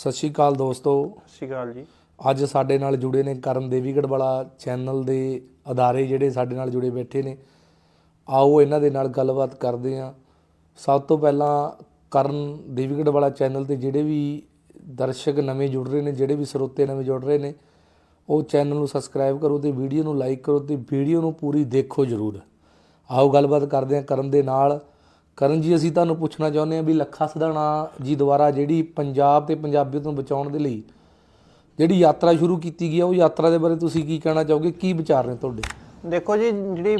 ਸਤਿ ਸ਼੍ਰੀ ਅਕਾਲ ਦੋਸਤੋ। ਸਤਿ ਸ਼੍ਰੀ ਅਕਾਲ ਜੀ। ਅੱਜ ਸਾਡੇ ਨਾਲ ਜੁੜੇ ਨੇ ਕਰਨ ਦੇਵੀਗੜ ਵਾਲਾ ਚੈਨਲ ਦੇ ਅਦਾਰੇ ਜਿਹੜੇ ਸਾਡੇ ਨਾਲ ਜੁੜੇ ਬੈਠੇ ਨੇ। ਆਓ ਇਹਨਾਂ ਦੇ ਨਾਲ ਗੱਲਬਾਤ ਕਰਦੇ ਹਾਂ। ਸਭ ਤੋਂ ਪਹਿਲਾਂ ਕਰਨ ਦੇਵੀਗੜ ਵਾਲਾ ਚੈਨਲ ਤੇ ਜਿਹੜੇ ਵੀ ਦਰਸ਼ਕ ਨਵੇਂ ਜੁੜ ਰਹੇ ਨੇ ਜਿਹੜੇ ਵੀ ਸਰੋਤੇ ਨਵੇਂ ਜੁੜ ਰਹੇ ਨੇ ਉਹ ਚੈਨਲ ਨੂੰ ਸਬਸਕ੍ਰਾਈਬ ਕਰੋ ਤੇ ਵੀਡੀਓ ਨੂੰ ਲਾਈਕ ਕਰੋ ਤੇ ਵੀਡੀਓ ਨੂੰ ਪੂਰੀ ਦੇਖੋ ਜਰੂਰ। ਆਓ ਗੱਲਬਾਤ ਕਰਦੇ ਹਾਂ ਕਰਨ ਦੇ ਨਾਲ। ਕਰਨ ਜੀ, ਅਸੀਂ ਤੁਹਾਨੂੰ ਪੁੱਛਣਾ ਚਾਹੁੰਦੇ ਹਾਂ ਵੀ ਲੱਖਾ ਸਧਾਣਾ ਜੀ ਦੁਆਰਾ ਜਿਹੜੀ ਪੰਜਾਬ ਤੇ ਪੰਜਾਬੀਅਤ ਨੂੰ ਬਚਾਉਣ ਦੇ ਲਈ ਜਿਹੜੀ ਯਾਤਰਾ ਸ਼ੁਰੂ ਕੀਤੀ ਗਈ ਹੈ ਉਹ ਯਾਤਰਾ ਦੇ ਬਾਰੇ ਤੁਸੀਂ ਕੀ ਕਹਿਣਾ ਚਾਹੋਗੇ? ਕੀ ਵਿਚਾਰ ਨੇ ਤੁਹਾਡੇ? ਦੇਖੋ ਜੀ, ਜਿਹੜੀ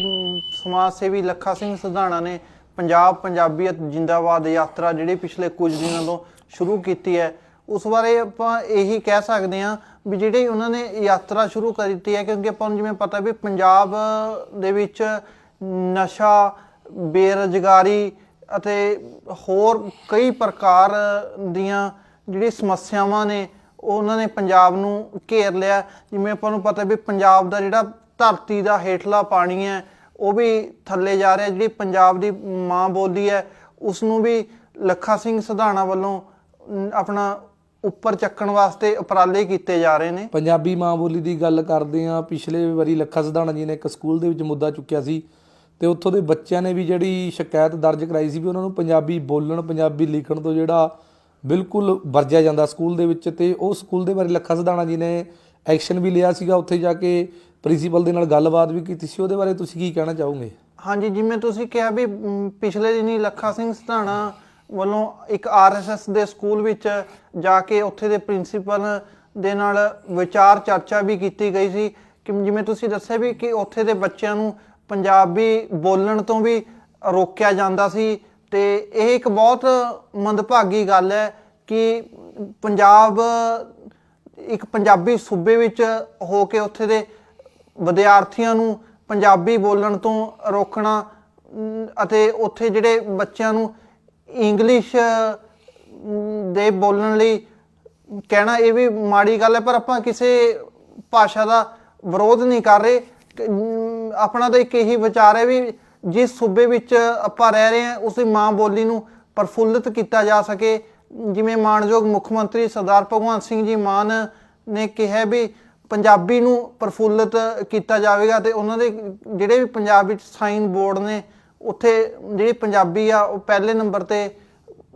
ਸਮਾਜ ਸੇਵੀ ਲੱਖਾ ਸਿੰਘ ਸਿਧਾਣਾ ਨੇ ਪੰਜਾਬ ਪੰਜਾਬੀਅਤ ਜਿੰਦਾਬਾਦ ਯਾਤਰਾ ਜਿਹੜੀ ਪਿਛਲੇ ਕੁਝ ਦਿਨਾਂ ਤੋਂ ਸ਼ੁਰੂ ਕੀਤੀ ਹੈ, ਉਸ ਬਾਰੇ ਆਪਾਂ ਇਹੀ ਕਹਿ ਸਕਦੇ ਹਾਂ ਵੀ ਜਿਹੜੇ ਉਹਨਾਂ ਨੇ ਯਾਤਰਾ ਸ਼ੁਰੂ ਕਰ ਦਿੱਤੀ ਹੈ, ਕਿਉਂਕਿ ਆਪਾਂ ਨੂੰ ਜਿਵੇਂ ਪਤਾ ਵੀ ਪੰਜਾਬ ਦੇ ਵਿੱਚ ਨਸ਼ਾ, ਬੇਰੁਜ਼ਗਾਰੀ ਅਤੇ ਹੋਰ ਕਈ ਪ੍ਰਕਾਰ ਦੀਆਂ ਜਿਹੜੀ ਸਮੱਸਿਆਵਾਂ ਨੇ, ਉਹਨਾਂ ਨੇ ਪੰਜਾਬ ਨੂੰ ਘੇਰ ਲਿਆ। ਜਿਵੇਂ ਆਪਾਂ ਨੂੰ ਪਤਾ ਵੀ ਪੰਜਾਬ ਦਾ ਜਿਹੜਾ ਧਰਤੀ ਦਾ ਹੇਠਲਾ ਪਾਣੀ ਹੈ, ਉਹ ਵੀ ਥੱਲੇ ਜਾ ਰਿਹਾ। ਜਿਹੜੀ ਪੰਜਾਬ ਦੀ ਮਾਂ ਬੋਲੀ ਹੈ ਉਸ ਨੂੰ ਵੀ ਲੱਖਾ ਸਿੰਘ ਸਿਧਾਣਾ ਵੱਲੋਂ ਆਪਣਾ ਉੱਪਰ ਚੱਕਣ ਵਾਸਤੇ ਉਪਰਾਲੇ ਕੀਤੇ ਜਾ ਰਹੇ ਨੇ। ਪੰਜਾਬੀ ਮਾਂ ਬੋਲੀ ਦੀ ਗੱਲ ਕਰਦੇ ਹਾਂ, ਪਿਛਲੇ ਵਾਰੀ ਲੱਖਾ ਸਿਧਾਣਾ ਜੀ ਨੇ ਇੱਕ ਸਕੂਲ ਦੇ ਵਿੱਚ ਮੁੱਦਾ ਚੁੱਕਿਆ ਸੀ। ਤੇ ਉੱਥੋਂ ਦੇ ਬੱਚਿਆਂ ਨੇ ਵੀ ਜਿਹੜੀ ਸ਼ਿਕਾਇਤ ਦਰਜ ਕਰਾਈ ਸੀ ਵੀ ਉਹਨਾਂ ਨੂੰ ਪੰਜਾਬੀ ਬੋਲਣ, ਪੰਜਾਬੀ ਲਿਖਣ ਤੋਂ ਜਿਹੜਾ ਬਿਲਕੁਲ ਵਰਜਿਆ ਜਾਂਦਾ ਸਕੂਲ ਦੇ ਵਿੱਚ ਤੇ ਉਹ ਸਕੂਲ ਦੇ ਬਾਰੇ ਲੱਖਾ ਸਧਾਣਾ ਜੀ ਨੇ ਐਕਸ਼ਨ ਵੀ ਲਿਆ ਸੀਗਾ ਉੱਥੇ ਜਾ ਕੇ ਪ੍ਰਿੰਸੀਪਲ ਦੇ ਨਾਲ ਗੱਲਬਾਤ ਵੀ ਕੀਤੀ ਸੀ। ਉਹਦੇ ਬਾਰੇ ਤੁਸੀਂ ਕੀ ਕਹਿਣਾ ਚਾਹੋਗੇ? ਹਾਂਜੀ, ਜਿਵੇਂ ਤੁਸੀਂ ਕਿਹਾ ਵੀ ਪਿਛਲੇ ਦਿਨੀ ਲੱਖਾ ਸਿੰਘ ਸਧਾਣਾ ਵੱਲੋਂ ਇੱਕ ਆਰਐਸਐਸ ਦੇ ਸਕੂਲ ਵਿੱਚ ਜਾ ਕੇ ਉੱਥੇ ਦੇ ਪ੍ਰਿੰਸੀਪਲ ਦੇ ਨਾਲ ਵਿਚਾਰ ਚਰਚਾ ਵੀ ਕੀਤੀ ਗਈ ਸੀ। ਕਿ ਜਿਵੇਂ ਤੁਸੀਂ ਦੱਸਿਆ ਵੀ ਕਿ ਉੱਥੇ ਦੇ ਬੱਚਿਆਂ ਨੂੰ ਪੰਜਾਬੀ ਬੋਲਣ ਤੋਂ ਵੀ ਰੋਕਿਆ ਜਾਂਦਾ ਸੀ ਤੇ ਇਹ ਇੱਕ ਬਹੁਤ ਮੰਦਭਾਗੀ ਗੱਲ ਹੈ ਕਿ ਪੰਜਾਬ ਇੱਕ ਪੰਜਾਬੀ ਸੂਬੇ ਵਿੱਚ ਹੋ ਕੇ ਉੱਥੇ ਦੇ ਵਿਦਿਆਰਥੀਆਂ ਨੂੰ ਪੰਜਾਬੀ ਬੋਲਣ ਤੋਂ ਰੋਕਣਾ ਅਤੇ ਉੱਥੇ ਜਿਹੜੇ ਬੱਚਿਆਂ ਨੂੰ ਇੰਗਲਿਸ਼ ਦੇ ਬੋਲਣ ਲਈ ਕਹਿਣਾ ਇਹ ਵੀ ਮਾੜੀ ਗੱਲ ਹੈ, ਪਰ ਆਪਾਂ ਕਿਸੇ ਭਾਸ਼ਾ ਦਾ ਵਿਰੋਧ ਨਹੀਂ ਕਰ ਰਹੇ। ਆਪਣਾ ਤਾਂ ਇੱਕ ਇਹੀ ਵਿਚਾਰ ਹੈ ਵੀ ਜਿਸ ਸੂਬੇ ਵਿੱਚ ਆਪਾਂ ਰਹਿ ਰਹੇ ਹਾਂ ਉਸ ਦੀ ਮਾਂ ਬੋਲੀ ਨੂੰ ਪ੍ਰਫੁੱਲਿਤ ਕੀਤਾ ਜਾ ਸਕੇ। ਜਿਵੇਂ ਮਾਨਯੋਗ ਮੁੱਖ ਮੰਤਰੀ ਸਰਦਾਰ ਭਗਵੰਤ ਸਿੰਘ ਜੀ ਮਾਨ ਨੇ ਕਿਹਾ ਵੀ ਪੰਜਾਬੀ ਨੂੰ ਪ੍ਰਫੁੱਲਿਤ ਕੀਤਾ ਜਾਵੇਗਾ ਤੇ ਉਹਨਾਂ ਦੇ ਜਿਹੜੇ ਵੀ ਪੰਜਾਬ ਵਿੱਚ ਸਾਈਨ ਬੋਰਡ ਨੇ, ਉੱਥੇ ਜਿਹੜੀ ਪੰਜਾਬੀ ਆ, ਉਹ ਪਹਿਲੇ ਨੰਬਰ ਤੇ